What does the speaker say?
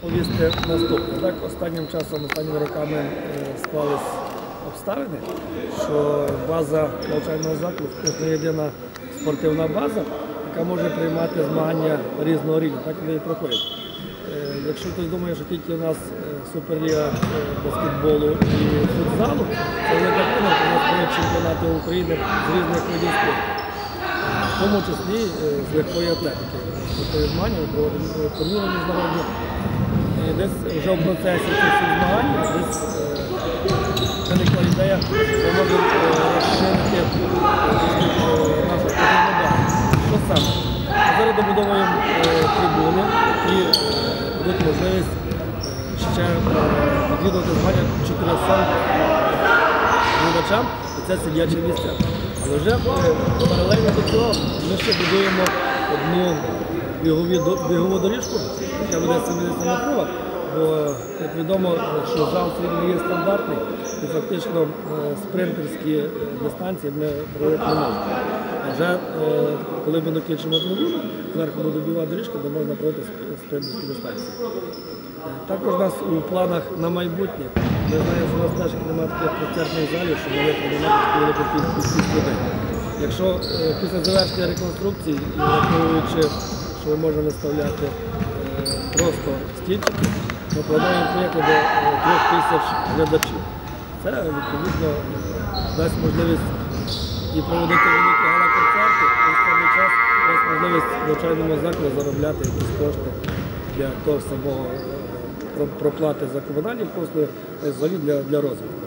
Повісти наступне. Так, останнім часом, останніми роками е, склались обставини, що база навчального закладу фактично єдина спортивна база, яка може приймати змагання різного рівня. Так вони і проходять. Е, Якщо хтось думає, що тільки у нас е, суперліга баскетболу і футзалу, це не так помилка. У нас є чемпіонати України з різних видів спорту в тому числі з легкої атлетики. Спортові змагання проводимо турніри міжнародні. І десь вже в процесі цих змагань десь е, виникла ідея, що можемо е, розширити е, нашу спортивну. Що саме? Зараз добудовуємо е, трибуни і е, дадуть можливість е, ще е, відвідувати змагання 400 глядачам, і це сидячі місця. Але вже е, паралельно до цього ми ще будуємо одну бігову доріжку, яка буде 70 метрова, бо, як відомо, що зал не є стандартний, і фактично е, спринтерські е, дистанції ми проводити не можемо. Вже е, коли ми докінчимо трибуну, зверху буде біова доріжка, де можна проводити спринтерські дистанції. Також у нас у планах на майбутнє. Ми знаємо, що у нас теж немає таких концертних залів, щоб могли приймати велику кількість людей. Якщо е, після завершення реконструкції, враховуючи, що ми можемо виставляти е, просто стільчики, ми плануємо прийняти до е, трьох тисяч глядачів. Це відповідно дасть можливість і проводити великі гала-концерти, і в той час дасть можливість навчальному закладу заробляти якісь кошти для того самого е, проплати за комунальні послуги, взагалі для розвитку.